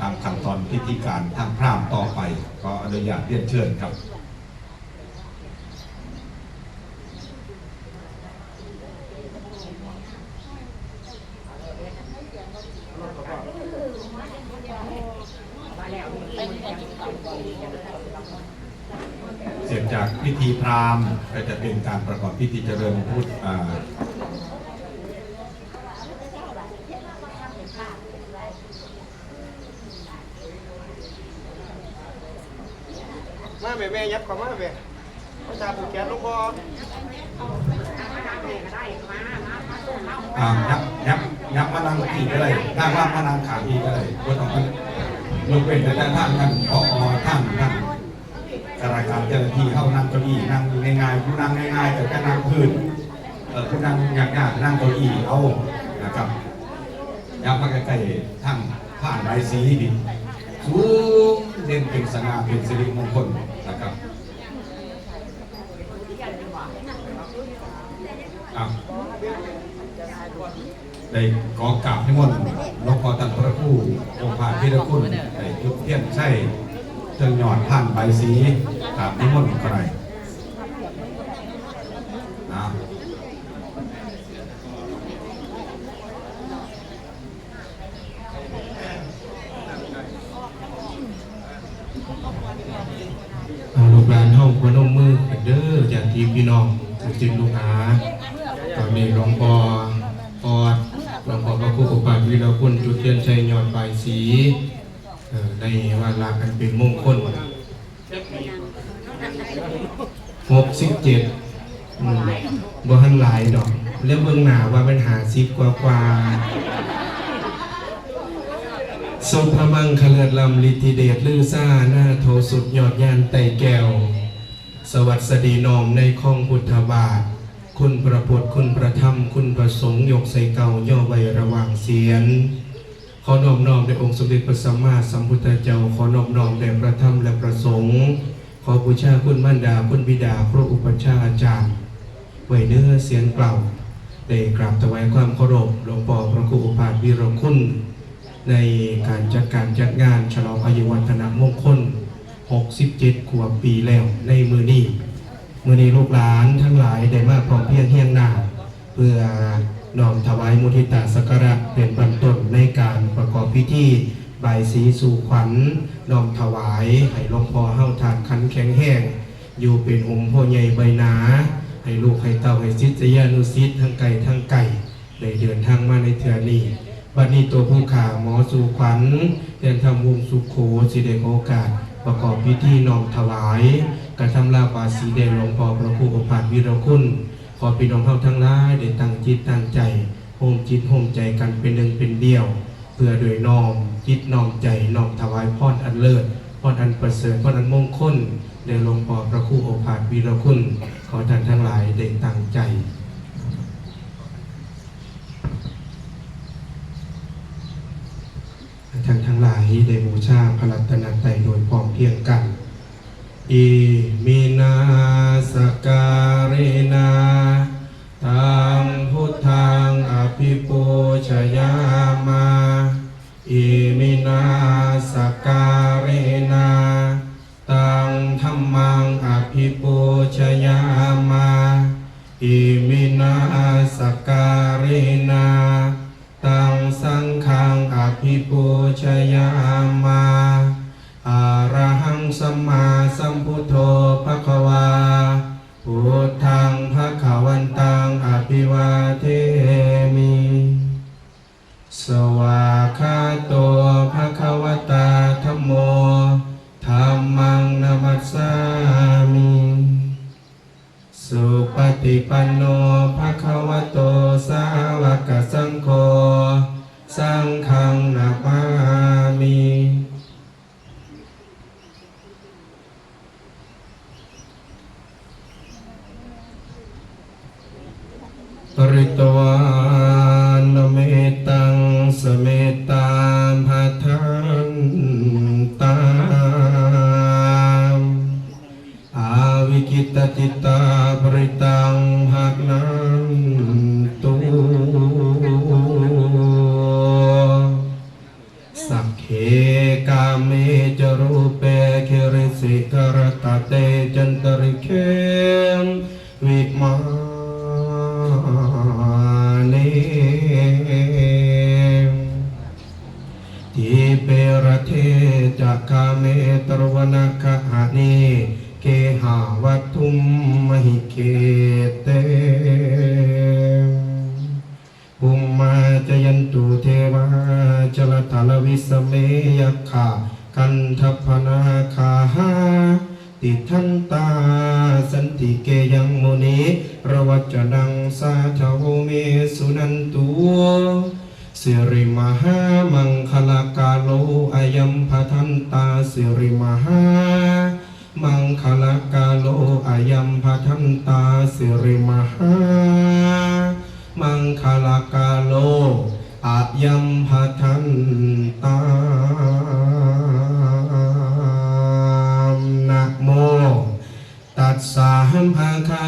ตามขั้นตอนพิธีการทางพราหมณ์ต่อไป ก็อนุญาตเรียนเชิญครับเสร็จจากพิธีพราหมณ์ก็จะเป็นการประกอบพิธีเจริญพุทธอ่า มาแม่แม่ยับเข้ามาแม่พระชาผูกแขนหลูกพ่อ อ่า ยับยับยับมานั่งอีกก็ได้ถ้าว่างมานั่งขาอีกก็ได้ก็ต้องมันยกเว้นแต่ท่านท่านผอท่านท่านข้าราชการเจ้าหน้าที่เข้านั่งเก้าอี้นั่งง่ายๆผู้นั่งง่ายๆแต่ก็นั่งพื้นเออผู้นั่งยากๆนั่งเก้าอี้เอานะครับยับมาใกล้ๆท่านผ่านใบสีดินสูงเด่นเป็นสง่าเป็นสิริมงคลนะครับอะ ได้ขอกราบให้มนต์หลวงพ่อตันพระคู่องค์พระพิรคุณได้ยุดเทียนใช่เทิงหยอดผ่านใบสีกราบให้มนต์ก็ได้นะเอาลูกหลานเฮาพนมมือกันเด้อจากทีพี่น้องทุกจิตลูกหาตอนนี้หลวงพ่อ บายสีเออในวาระอันเป็นมงคลหกสิบเจ็ดบ่หันหลายดอกเรื่องเบื้องหน้าว่าเป็นหาสิบกว่ากว่าทรงพระมังคเลิศลำลิธิเดชลือซ่าหน้าโทสุดยอดยานไต่แก้ว สวัสดีนอมในคองพุทธบาท คุณประพุทธคุณประธรรม คุณประสงค์ยกใส่เก่าย่อไวระหว่างเสียน ขอนอบน้อมแด่องค์สมเด็จพระสัมมาสัมพุทธเจ้า ขอนอบน้อมแด่พระธรรมและประสงค์ ขอบูชาคุณมารดาคุณบิดาครูอุปชฌาย์อาจารย์ไว้เนื้อเสียงเปล่าได้กราบถวายความเคารพหลวงพ่อพระครูอุปาทวีรคุณ ในการจัดการจัดงานฉลองอายุวัฒนมงคล 67 ขวบปีแล้วในมือนี้มือนี้ลูกหลานทั้งหลายได้มาพร้อมเพียงเฮียงหน้า เพื่อ น้อมถวายมุทิตาสักการะเป็นบรรต้นในการประกอบพิธีใบสีสู่ขวัญน้อมถวายให้หลวงพ่อเฮาทานขันแข็งแห้ง อยู่เป็นองค์พ่อใหญ่ใบหนา ให้ลูกให้เต้าให้ศิษยานุศิษทั้งไก่ทั้งไก่ได้เดินทางมาในเถื่อนี้บัดนี้ตัวผู้ข่าหมอสู่ขวัญเรียนทำวงสุขโขสิเดโอกาส ประกอบพิธีน้อมถวายกระทำลาบาสีเดหลวงพ่อพระครูอุปาทวิรคุณ ขอพี่น้องเฮาทั้งหลายได้ตั้งจิตตั้งใจโฮมจิตโฮมใจกันเป็นหนึ่งเป็นเดียว เพื่อโดยน้อมจิตน้อมใจน้อมถวายพรอันเลิศพรอันประเสริฐพรอันมงคลเดลวงพ่อพระครูโอภาสวีรคุณ ขอท่านทั้งหลายได้ตั้งใจท่านทั้งหลายได้บูชาพระรัตนตรัยโดยพร้อมเพียงกัน อิมินาสการินาตังพุทธังอภิปูชยามาอิมินาสการินาตังธรรมังอภิปูชยามาอิมินาสการินาตังสังฆังอภิปูชยามาอะระหังสัมมา ริตวาาเมตรวนาคหานเกหาวัตุมมหิเกเตภูมมาจยันตุเทวาจลตาลวิสเมยขะกันทพนาคาหาติทันตาสันติเกยังมุนีระวัจนังสาธาวเมสุนันตุ สิริมหามังคลากาโลอายัมพทันตาสิริมหามังคลากาโลอายัมพทันตาสิริมหามังคลากาโลอายัมพทันตานะโม ตัสสะหัมภะคะ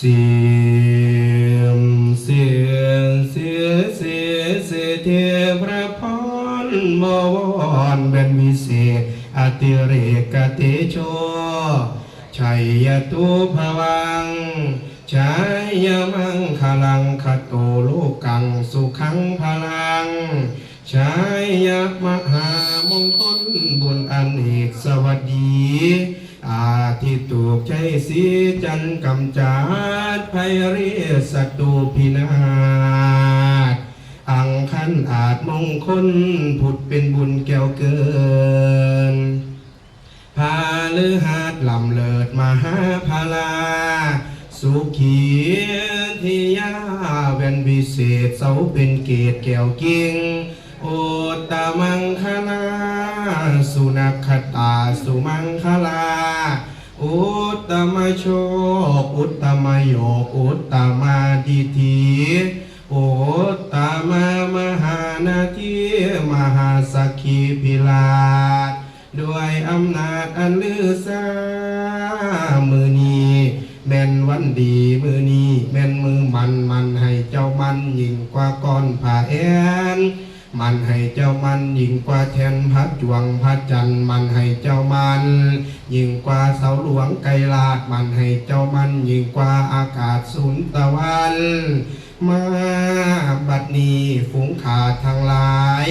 เสียมเสียงเสียเสียเสียเทพระพรบวรเป็นวิเศษอติเรกเตโชชัยยตุภวังชัยยมังคลังคตโลกังสุขังพลังชัย ทิตย์ตูกใจสีจันกำจัดภัยรียศัตรูพินาศอังคันอาจมงคลผุดเป็นบุญแก้วเกิน พาลือหาดลำเลิดมหาพาลา สุขีที่ยาเวนวิเศษเสาเป็นเกตแก้วกิ่งโอตตะมังคลา สุนัขตา สุมังคลา มโชคอุตตมโยกอุตตมาดิธีโอตตมามหานาทีมหาสกีพิลาศด้วยอำนาจอันลือซามือนีแม่นวันดีมือนีแม่นมือมันมันให้เจ้ามันยิ่งกว่าก้อนผ่าแอน มันให้เจ้ามันยิ่งกว่าแทนพัดจวงพัดจันทร์มันให้เจ้ามันยิ่งกว่าเสาหลวงไกรลาดมันให้เจ้ามันยิ่งกว่าอากาศสุนตะวันมาบัดนี้ฝูงขาดทางหลาย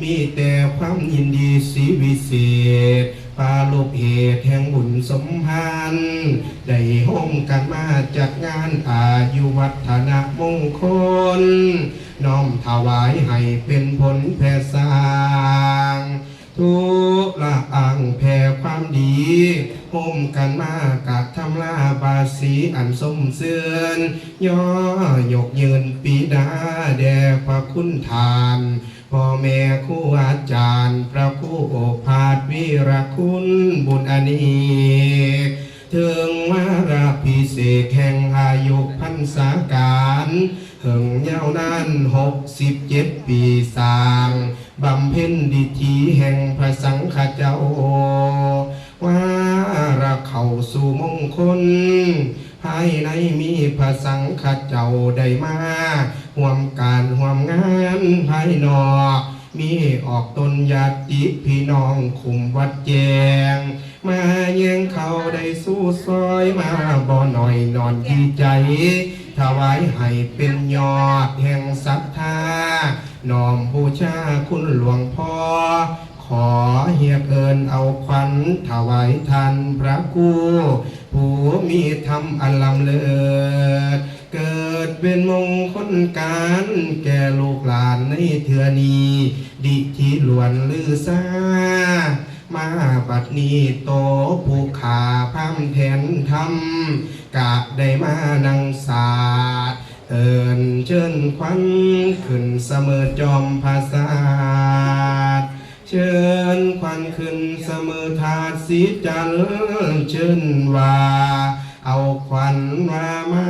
มีแต่ความยินดีสีวิเศษปาลูกเหตุแห่งบุญสมพันธ์ได้ห้องกันมาจัดงานอายุวัฒนมงคล น้อมถวายให้เป็นผลแผ่สร้างทุละอังแผ่ความดีห่มกันมากาดทำลาบาสีอันสมเสื่อนย่อยกยืนปีดาแด่พระคุณทานพ่อแม่ครูอาจารย์ พระครูโอภาสวีรคุณบุญอเนกถึงวาระพิเศษแห่งอายุพรรษาการ เหิงยาวนานหกสิบเจ็ดปีสร้างบำเพ็ญดิถีแห่งพระสังฆเจ้า ว่าระเข้าสู่มงคลภายในมีพระสังฆเจ้าได้มาห่วมการห่วมงานภายนอก มีออกตนญาติพี่น้องคุมวัดแจง มาเยี่ยงเขาได้สู้ซอยมาบ่หน่อยนอนดีใจ ถวายให้เป็นยอดแห่งศรัทธา น้อมบูชาคุณหลวงพ่อ ขอเฮียเอินเอาควันถวายทันพระกูผู้มีธรรมอันลำเลิศเกิดเป็นมงคลการแก่ลูกหลานในเถือนีดิที่หลวนลือซา มาบัดนี้โตผู้ขาพามแทนธรรมกะได้มานังศาสตร์เอิญเชิญควันขึ้นเสมอจอมภาษาเชิญควันขึ้นเสมอถาดสีจันทร์เชิญว่า เอาควันมามา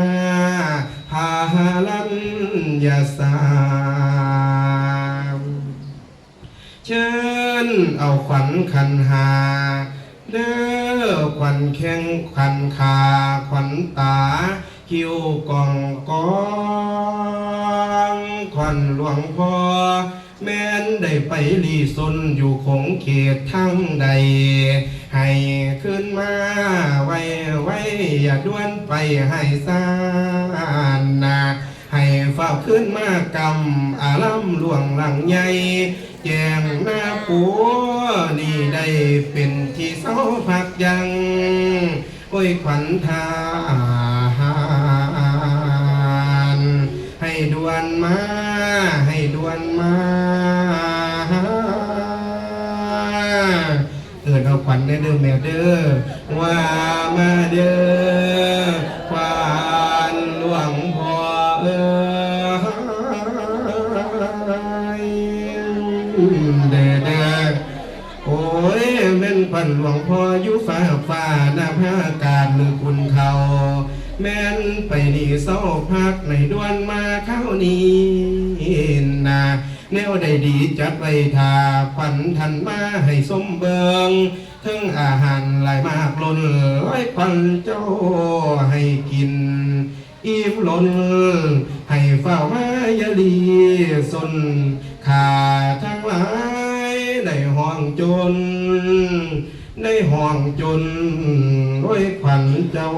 พาลันยาสา เอาขวัญขันหา เด้อขวัญแข้งขวัญขาขวัญตา คิวกองกองขวัญหลวงพ่อแม้นได้ไปลีสนอยู่คงเขตทั้งใด ให้ขึ้นมาไว้ไว้อย่าด้วนไปให้สานนาให้ฝ้าขึ้นมากำอาลัมหลวงหลังใหญ่ แจงหน้าปัวนี่ได้เป็นที่เสาพักยังโอ้ยขวัญทานให้ดวนมาให้ดวนมาเอินเอาขวัญได้เด้อแม่เด้อว่ามาเด้อ เดเดโอ้ยแม่นขวัญหลวงพ่ออยู่ฟ้าฟ้าหน้าผ้าการมือคุณเขาแม่นไปนี่เศร้าพักในดวนมาเข้านี้นาแนวใดดีจัดไว้ทาขวัญทันมาให้สมเบิงทั้งอาหารหลายมากล้นร้อยขวัญเจ้าให้กิน อิ่มล้นให้เฝ้ามายาลีสน ข้าทั้งหลายได้ห่องจน ได้ห่องจนด้วยขวัญเจ้า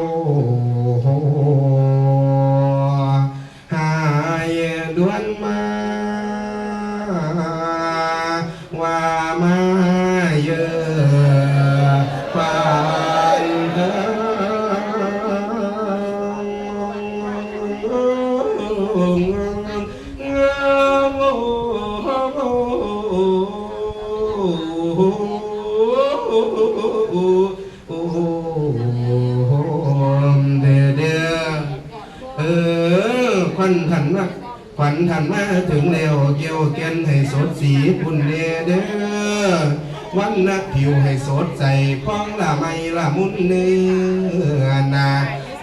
ใสดใสพองละไม่ละมุนเนื้อนา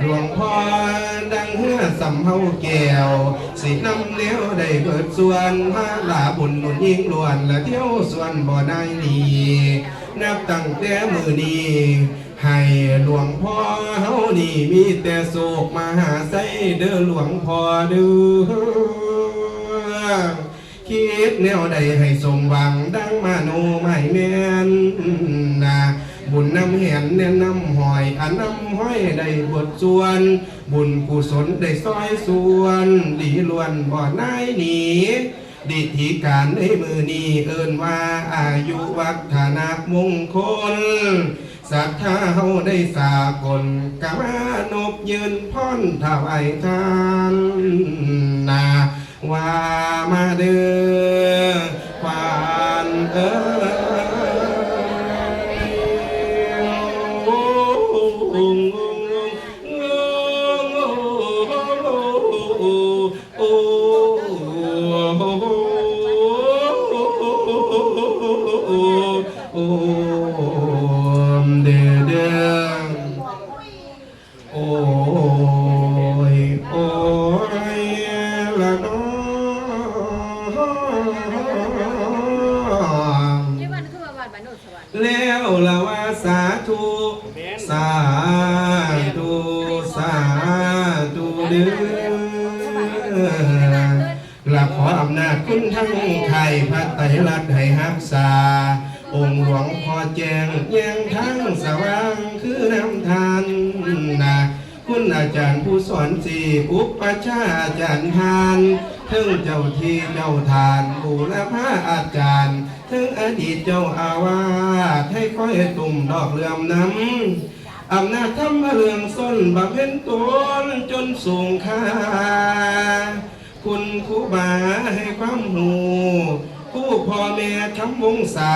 หลวงพ่อดังเฮือสำเฮาแก้ว สินำเลี้ยวได้เบิดส่วนมาลาบุญหนุนยิ่งล้วนและเที่ยวส่วนบ่ได้นีนับตั้งแต่มือนี้ให้หลวงพ่อเฮานี่มีแต่โศกมาหาใส่เด้อหลวงพ่อเด้อคิดแนวใดให้สมหวังดังมาโนไม่แม่น บุญนำเห็นแนะนำหอยอันนำห้อยได้บทส่วน บุญกุศลได้ซอยส่วนดีล้วนบ่อนายหนีดิธีการในมือนี้เอินว่าอายุวัฒนะมงคลศรัทธาเฮาได้สากลกะมานบยืนพ่อนถวายทานนาว่ามาเด้อควานเอ้ โชาจารย์ทานถึงเจ้าที่เจ้าทานบูรพาอาจารย์ถึงอดีตเจ้าอาวาสให้ค่อยตุ่มดอกเลื่อมน้ำอำนาจทำมเรื่องส้นบำเพ็ญตนจนสูงค่าคุณครูบาให้ความหูผู้พ่อแม่ทำวงศา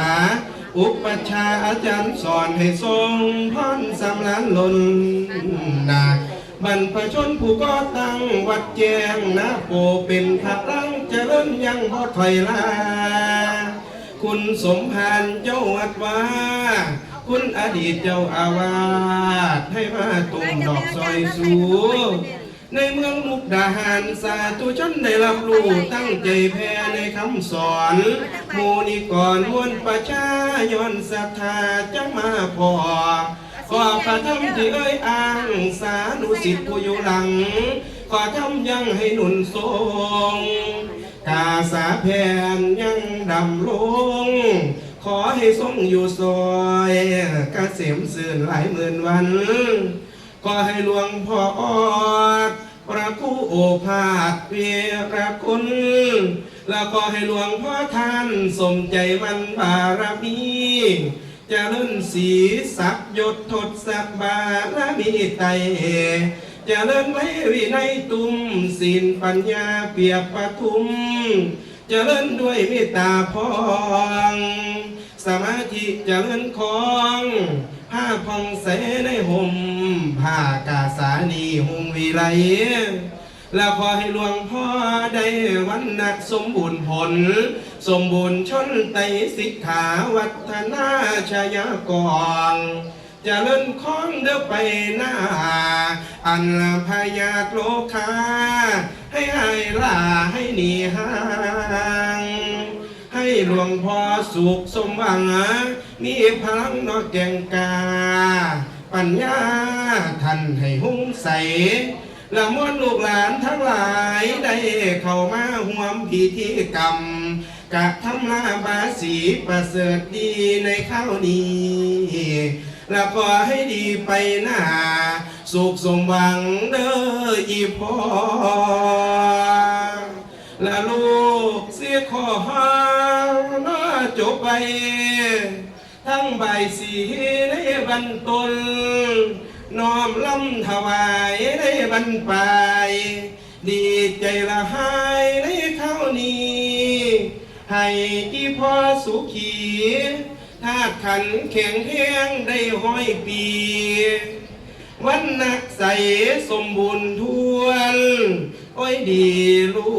อุปชาอาจารย์สอนให้ทรงพรสำล้านลนนา บรรพชนผู้ก่อตั้งวัดแจงนะโปเป็นพลังเจริญยังบ่ถอยลา คุณสมภารเจ้าวัดว่า คุณอดีตเจ้าอาวาสให้มาตุ่มดอกซอยสูในเมืองมุกดาหารสาธุชนได้รับรู้ตั้งใจแพ้ในคำสอนหมูนิกรมวลประชาย้อนศรัทธาจะมาพอ ขอพระธรรมที่เอ่ยอ้างสานุสิทธิ์ผู้อยู่หลัง ขอทำยังให้หนุนทรงกาสาแผ่นยังดำลง ขอให้ทรงอยู่ซอยกเกษมสื่นหลายหมื่นวันขอให้หลวงพ่ออดพระคู่โอภาสเวียระคุณ แล้วก็ให้หลวงพ่อท่านสมใจมันบารมี จะลื่นสีสักดิ์ยศทศบารมีไตเจะเลื่นไว้วินัยตุ้มศีลปัญญาเปียบปทุม เจริญด้วยเมตตาพองสมาธิเจริญของผ้าพองใสในห่มผ้ากาสานีหุงวิไล แล้วขอให้หลวงพ่อได้วันนักสมบูรณ์ผล สมบูรณ์ชนไตสิกขาวัฒนาชยกรจะเล่นคล้องเดินไปหน้า อันพยาโลคาให้ให้ลาให้หนีห่างให้หลวงพ่อสุขสมหวัง มีพลังนอกแก่งกา ปัญญาท่านให้หุ้งใส ละมวลลูกหลานทั้งหลายได้เข้ามาห่วมพิธีกรรม กะทำลาบาสีประเสริฐดีในข้าวนี้แล้วก็ให้ดีไปหน้า สุขสมหวังเด้ออีพอและลูกเสียขอหาน้าจบไป ทั้งใบสีในบันตน น้อมลำถวายในบันปลายดีใจละหายในข้าวนี้ ให้อีพ่อสุขีธาตุขันแข็งแรงได้ห้อยปี วันนักใสสมบูรณ์ทวนโอ้ยดีล้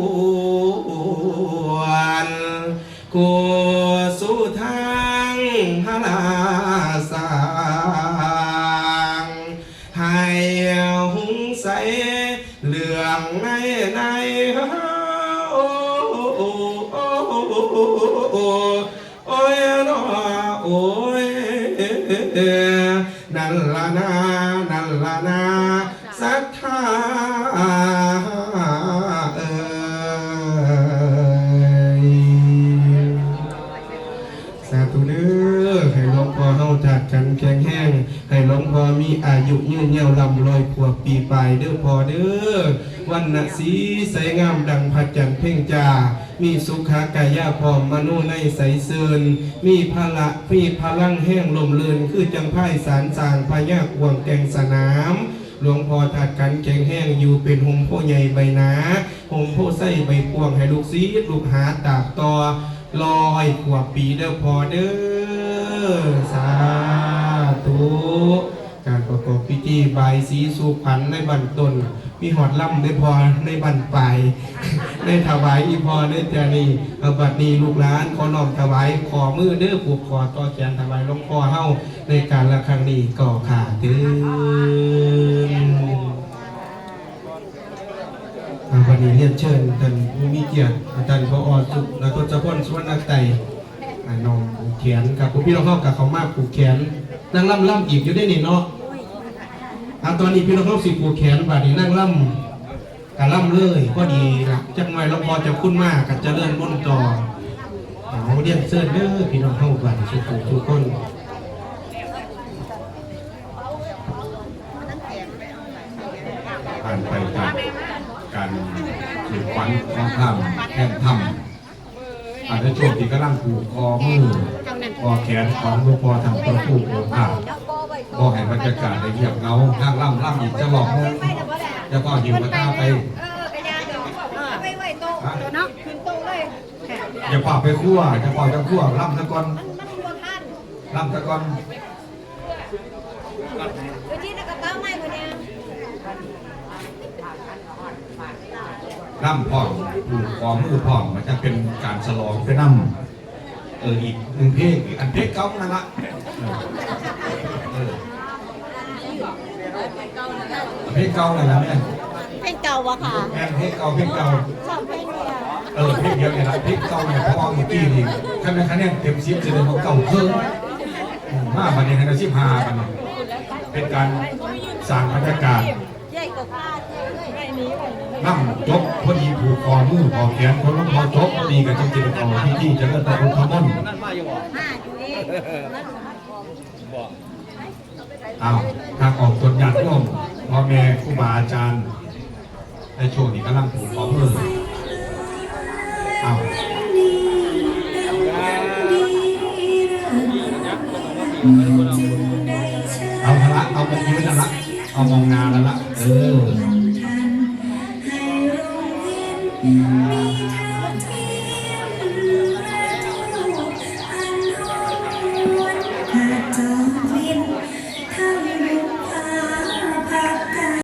วนกู ในในโอ้โอ้โอ้โอ้โอ้ยนอโอ้ยนั่นละนานั่นละนาศรัทธาเอ่ยสาธุเด้อให้หลวงพ่อเฮาจัดกันแข็งแห้งให้หลวงพ่อมีอายุยืนยาวลำลอยขวบปีปลายเด้อพ่อเด้อ วันนสีใสงามดังพระจันทร์เพ่งจา มีสุขากายาพร้อมมโนในใสเซินมีพละมีพลังแห้งลมเลือนคือจังไพ่สารสางพญากวงแกงสนามหลวงพ่อถัดกันแข็งแห้งอยู่เป็นหงโพใหญ่ใบหนาหงโพไส้ใบพวงให้ลูกซีลูกหาตากตอลอยขวบปีเด้อพอเด้อสาธุ การประกอบพิธีใบายสีสุขพันในบันตนมีหอดล่ำในพอในบันปลายในถวายอีพอในเจานี่เอาบัดนี้ลูกหลานขอน้อมถวายขอมือเด้อผูกคอต่อแขนถวายลงพ่อเฮาในการละครั้งนี้ก่อขาเด้ออ่าวันนี้เรียนเชิญท่านผู้มีเกียรติท่านพอสุและทศพลสวนนักไตอ่าน้องผูกแขนกับผู้พี่น้องเข้ากับเขามากผูกแขน นั่งล่ำล่ำอีกอยู่ได้นี่เนาะอ่าตอนนี้พี่น้องเข้าสิผูแขนบัดนี้นั่งล่ำกะล่ำเลยก็ดีละจังไงเราพอจะคุ้นมากกันจะเลื่อนบนจอเอาเรียนเสื้อเด้อพี่น้องเข้ากันสุขุทุกคนผ่านไปจากการสืบฝันของธรรมแห่งธรรม อาจจะโช่วงที่กำลังผูกคอมือคอแขนของหลวงพ่อทำตัวผูกโอภาสก็ให้บรรยากาศได้เงียบเงานั่งล่ำล่ำอีกจะหลอกนึงแล้วก็หิวกระตาไปออกระยาเดี๋ยวไปไว้โต๊ะตัวเนาะขึ้นโต๊ะเลยอย่าพาไปคั่วอย่าพาไปคั่วล่ำตะกอนมันมันควรท่านล่ำตะกอนไปที่นักระเป๋าใหม่คนเนี้ยล่ำพร้อ มผูกคอมือพร้อมมันจะเป็นการฉลองไปนำเอออีกหนึ่งเพลงอันเพลงเก่านั่นละเออเพลงเก่านั่นละแม่เพลงเก่าวะค่ะแม่เพลงเก่าเพลงเก่าชอบเพลงเนี่ยเออเพลงเดียวเนี่ยละเพลงเก่าเนี่ยเพราะว่าเมื่อกี้นี่คะแนนคะแนนเต็มสิบจะเลยเขาเก่าเพิ่มอืมมาบันนี้คะแนนสิบห้าบันนี้เป็นการสร้างบรรยากาศใหญ่กว่าข้าใหญ่ นั่งจบพอดีผูกคอมือพอแขนคนลงพอจบพอดีกับจริงๆของพี่ที่จะเลิศตะลุทมนต์นั่นมอาอยู่นี่บ่อ้าวทางออกกฎญาติโยมพ่อแม่ครูบาอาจารย์ในช่วงนี้กำลังผูกคอมืออ้าวเอาละเอามองยืนละเอามองงานละเออ me